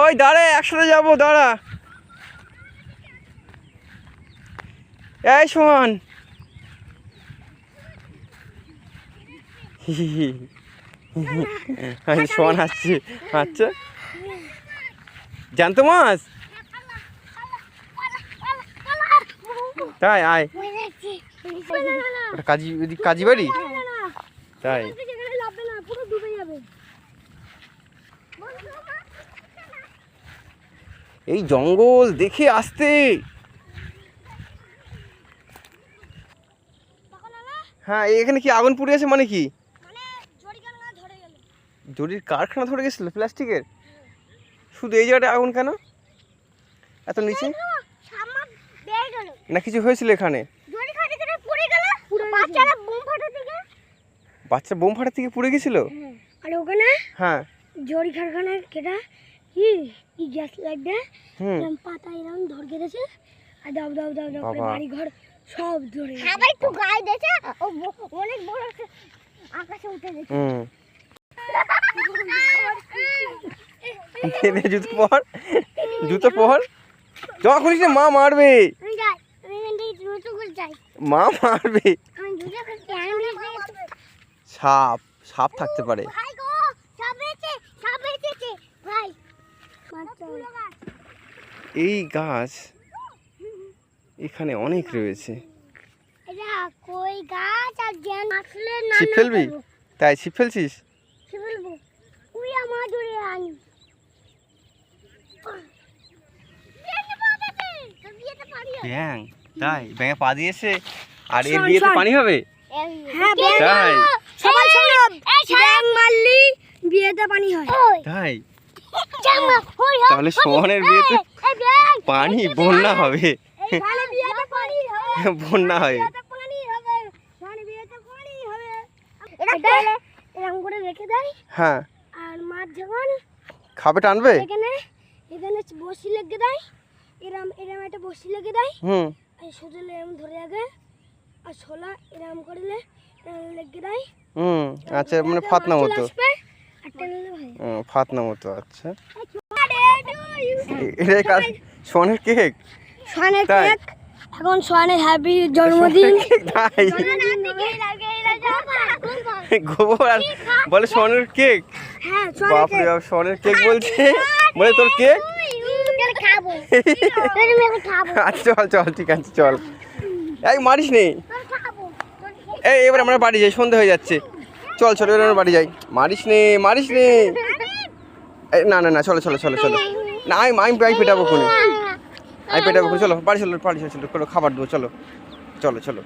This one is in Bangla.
ওই দাঁড়া, একসাথে যাব, দাঁড়া। এই আমি শোন আসছি আচ্ছা জানতো মাছ? তাই, আয়। কাজী কাজী বাড়ি? তাই। এই জঙ্গল দেখে আসতে। হ্যাঁ এখানে কি আগুন পুড়ে আছে মানে কি? জরির কারখানা ধরে গেছিল প্লাস্টিকের? শুধু এই জায়গাটা আগুন কেন? এত নিচে? না কিছু হয়েছিল এখানে? বাচ্চা বোম ফাটার থেকে পুড়ে গেছিল? আর ওখানে হ্যাঁ। জরি কারখানার কেটা? কি? কি গ্যাস লাগবে এরকম পাতা এরকম ধর কেটেছে আর দাও দাও দাও দাও করে বাড়ি ঘর সব ধরে গেছে। আবার একটু গায়ে দিয়েছে। ও অনেক বড় আকাশে উঠে গেছে। হুম। জুতো পর। জুতো পর। জমা করিস না মা মারবে। মা মারবে। সাপ সাপ থাকতে পারে। এই গাছ এখানে অনেক রয়েছে। এটা কই গাছ আর না ছিপ ফেলবি? তাই ছিপ ফেলছিস? ব্যাং তাই ব্যাঙে পা দিয়েছে। আর এর বিয়েতে পানি হবে? হ্যাঁ তাই। সবাই শোনো ব্যাং মারলি বিয়েতে পানি হয়। তাই। তাহলে সোহনের বিয়েতে পানি বন্যা হবে। বিয়েতে পানি হবে। বন্যা হবে। বিয়েতে পানি হবে। বিয়েতে পানি হবে। এটা এটা এরকম করে রেখে দেয়। হ্যাঁ। আর মাছ যখন খাবে টানবে? এখানে এখানে বসি লেগে দেয়। এরম এরম একটা বসি লেগে দেয়। হুম। আর এরম ধরে আগে। আর ছোলা এরম করলে লেগে দেয়। হুম আচ্ছা মানে ফাতনা মতো। ফাতনা মতো আচ্ছা। এটাই কাজ সোনের কেক? সোয়ানের তাই? কেক। এখন সোয়ানের হ্যাপি জন্মদিন। তাই? গোবর আর বলে সোনের কেক? হ্যাঁ বাপরে বাপ সোনের কেক বলছে। বলে তোর কেক? আচ্ছা চল চল ঠিক আছে চল। এই মারিস নেই এই এবার আমরা বাড়ি যাই সন্ধে হয়ে যাচ্ছে। চল চল এর বাড়ি যাই। মারিস নে মারিস নে। না না না, চলো চলো চলো চলো। না, আমি আমি আমি পেটাবো খুনি। আমি পেটাবো চলো, বাড়ি চলো বাড়ি চলো চলো কোনো খাবার দেবো, চলো। চলো চলো।